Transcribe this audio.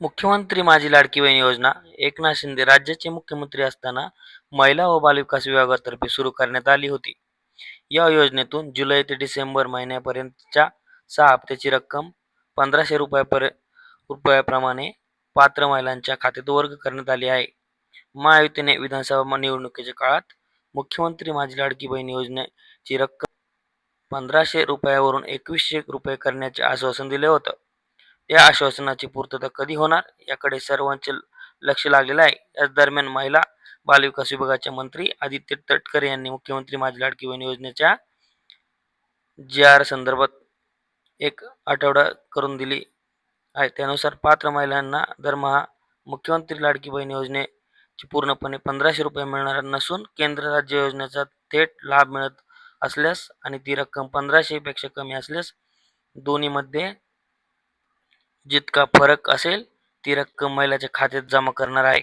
मुख्यमंत्री माझी लाडकी बहीण योजना एकनाथ शिंदे राज्याचे मुख्यमंत्री असताना महिला व बालविकास विभागातर्फे सुरू करण्यात आली होती. या योजनेतून जुलै ते डिसेंबर महिन्यापर्यंतच्या सहा हप्त्याची रक्कम पंधराशे रुपयापर्य रुपयाप्रमाणे पात्र महिलांच्या खात्यात वर्ग करण्यात आली आहे. महायुतीने विधानसभा निवडणुकीच्या काळात मुख्यमंत्री माझी लाडकी बहीण योजनेची रक्कम पंधराशे रुपयावरून एकवीसशे रुपये करण्याचे आश्वासन दिले होतं. या आश्वासनाची पूर्तता कधी होणार? याकडे सर्वांचे लक्ष लागलेलं आहे. याच दरम्यान महिला बालविकास विभागाचे मंत्री आदित्य तटकरे यांनी मुख्यमंत्री माझी लाडकी बहीण योजनेच्या जी आर संदर्भात एक आठवडा करून दिली आहे. त्यानुसार पात्र महिलांना दरमहा मुख्यमंत्री लाडकी बहीण योजनेची पूर्णपणे पंधराशे रुपये मिळणार नसून केंद्र राज्य योजनेचा थेट लाभ मिळत असल्यास आणि ती रक्कम पंधराशेपेक्षा कमी असल्यास दोन्हीमध्ये जितका फरक असेल ती रक्कम महिलाच्या खात्यात जमा करणार आहे.